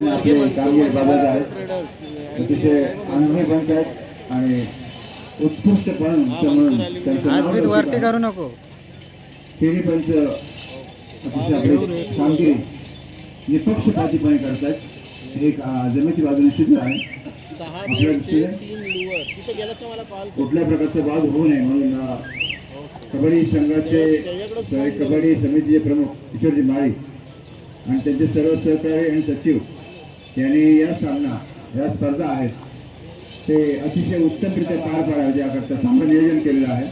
आपले कामगिरी बजावत आहेत अतिशय अनुभवी पंच आहेत आणि उत्कृष्ट पंच म्हणून त्यांचं वरती. करू नको. तिन्ही पंच अतिशय आपली कामगिरी निपक्षपातीपणे करतात एक अं, जमेची बाजूने सिद्ध आहे. कुठल्या प्रकारचा वाद होऊ नये म्हणून कबड्डी संघाचे कबड्डी समितीचे प्रमुख किशोरजी माळी आणि त्यांचे सर्व सहकारी आणि सचिव यांनी या सामना या स्पर्धा आहेत ते अतिशय उत्तमरित्या पार पाडावे याकरता चांगलं नियोजन केलेलं आहे.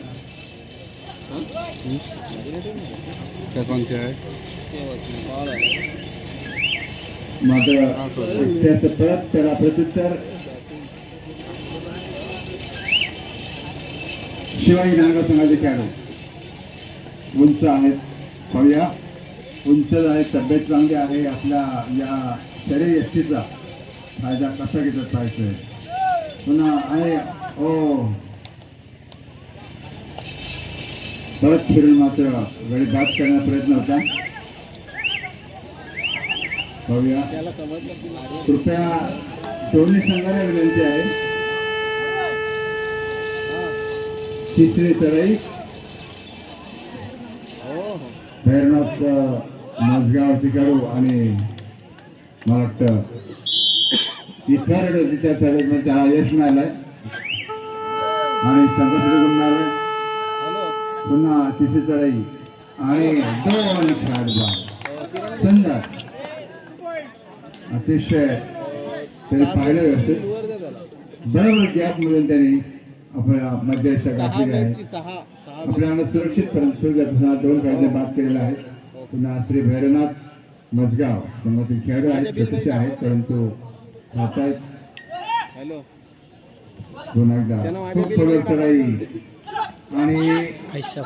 मात्र त्याचं परत त्याला प्रत्युत्तर. शिवाजी नांदगाव संघाचे खेळाडू. उंच आहेत पाहूया. उंच आहे तब्येत चांगली आहे आपल्या या शरीर एसटीचा फायदा कसा घेतात पाहिजे पुन्हा आहे ओ. परत फिरून मात्र वेळी बाद करण्याचा प्रयत्न होता. पाहूया कृपया दोन्ही संघाला विनंती आहे. तिसरी चढाई भैरनाथ मजगाव तिकाडू आणि मला वाटतं इतर तिच्या चढाईमध्ये त्याला यश मिळालंय. आणि संघर्ष मिळालंय. पुन्हा तिसरी चढाई आणि दोन खेळाडू. सुंदर. अतिशय तरी पाहिलं व्यवस्थित. बरोबर गॅप मधून त्यांनी आपल्या मध्यस्थ गाठलेले आहे. आपल्याला सुरक्षित पर्यंत सुरक्षित दोन कायदे बाद केलेला आहे. पुन्हा श्री भैरवनाथ. मजगाव. संघातील खेळाडू आहेत छोटेसे आहेत परंतु खात आहेत हॅलो पुन्हा एकदा खूप चढाई आणि ऐशा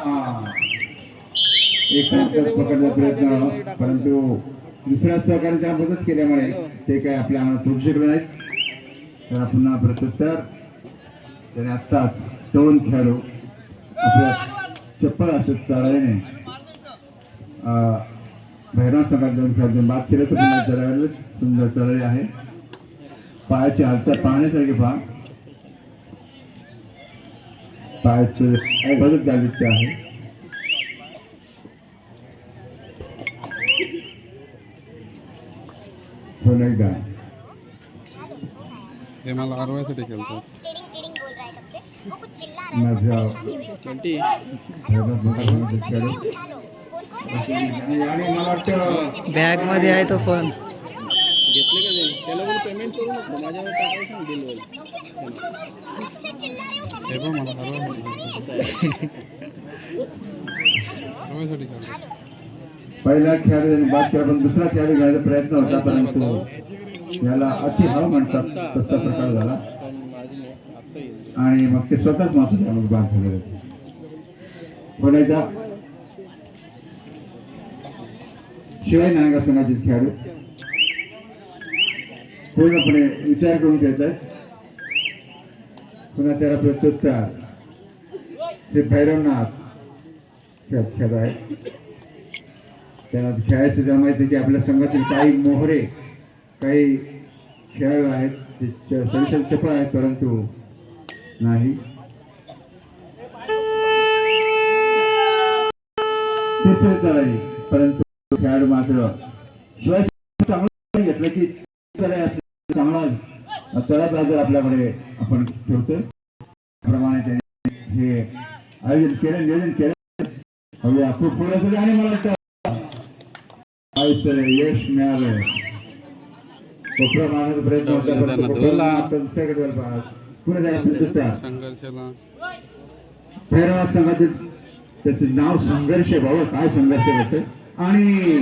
एक पकडण्याचा प्रयत्न परंतु दुसऱ्या सहकार्याच्या मदत केल्यामुळे ते काय आपल्या अंगात पोहोचू शकले नाहीत. तर पुन्हा प्रत्युत्तर. त्याने आत्ताच तरुण खेळाडू आपल्या चप्पल असं चढाईने भैरव संघात दोन खेळाडू बाद केले तर पुन्हा चढायला सुंदर चढाई आहे. पायाची हालचाल पाहण्यासारखी पहा पायाचे बदल जागृत आहे. पुन्हा एकदा हे मला आरवायसाठी केलं किडिंग किडिंग बोल रहा है तब से वो कुछ चिल्ला रहा है माझ्या आणि आणि मला वाटतं बॅगमध्ये आहे तो फोन घेतले का त्याला पण पेमेंट करू नको. माझ्यावर टाकायचं हे पण मला पहिला खेळाडू बाद केला पण दुसरा खेळाडू घ्यायचा प्रयत्न होता परंतु याला अति हाव म्हणतात तसा प्रकार झाला. पण आणि मग ते स्वतःच मात्र बाद झाले होते पुन्हा एकदा शिवाय नांगा संघाचे खेळाडू. पूर्णपणे विचार करून खेळत आहेत पुन्हा त्याला प्रत्युत्तर श्री भैरवनाथ खेळ खेळ आहे. त्याला खेळायचं जर माहिती की आपल्या संघातील काही मोहरे काही खेळाडू आहेत ते च- चपळ आहेत परंतु नाही. तिसरे चढाई परंतु खेळाडू मात्र. शिवाय चांगलं घेतलं की चांगला जर आपल्याकडे आपण ठेवतोय. प्रमाणे त्यांनी हे आयोजन केलं नियोजन केलं. हवे खूप पुढे आणि मला आयुष्याला यश मिळालं. कोपरा मारण्याचा प्रयत्न होता. पुढे जायचं संघातील त्याचे नाव संघर्ष बाबा काय संघर्ष होते आणि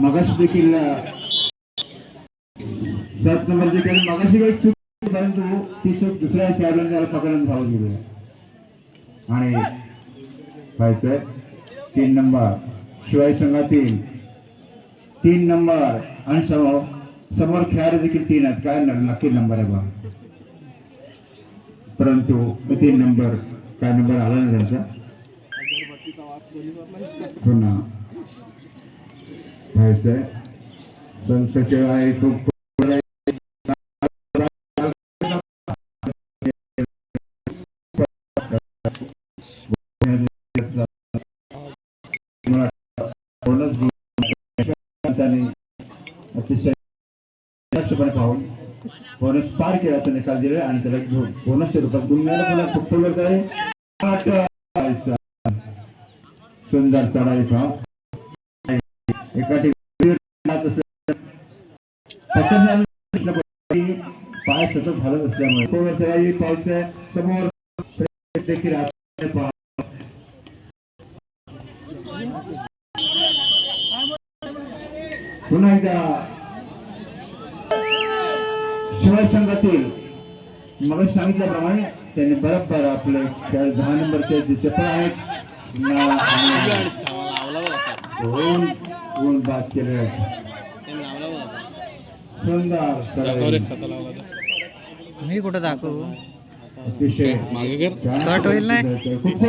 मगाशी देखील सात नंबर जे काही मगाशी काही चूक परंतु ती चूक दुसऱ्या खेळाडूने त्याला पकडून धाव गेली. आणि पाहायचंय तीन नंबर शिवाय संघातील तीन नंबर आणि समोर समोर खेळाडू देखील तीन आहेत. काय नक्की नंबर आहे बा. परंतु तीन नंबर काय नंबर आला नाही त्यांचा? पुन्हा पाहायचंय पण सचिव आहे खूप बोनस त्यांनी अतिशय लक्षपणे पाहून बोनस पार केल्याचा निकाल दिला आणि त्याला घेऊन बोनसच्या रूपात गुन्ह्याला मला फुटबॉलर आहे आठ व्हायचा. सुंदर चढाई पाव एका ठिकाणी जात पाय सतत हलत असल्यामुळे समोर देखील पुन्हा एकदा शिवाय संघातील मग सांगितल्याप्रमाणे त्यांनी बरोबर आपले खेळ दहा नंबरचे जे चप्पल आहेत दोन बाद केले. मी कुठं दाखवू कट होईल नाही? खूप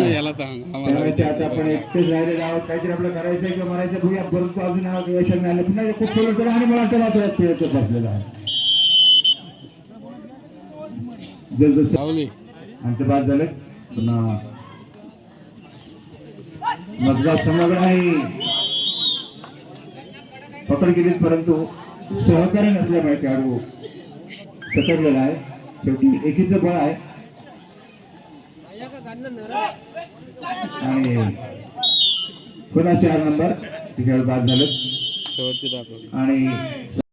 याला आता आपण एकटेच राहिले आहोत. काहीतरी आपलं करायचं किंवा मारायचं बघूया. परंतु अजून यश मिळालं पुन्हा एकदा खूप खोल आणि मला त्या मात्र खेळतो बसलेला आहे. जसजसं लावली आमचे बाद झाले. पुन्हा. मतदार आहे. पकड केलीत परंतु सहकार्य नसल्यामुळे खेळाडू सतरलेला आहे. शेवटी एकीचं बळ आहे. आणि पुन्हा चार नंबर. खेळ बाद झाले. आणि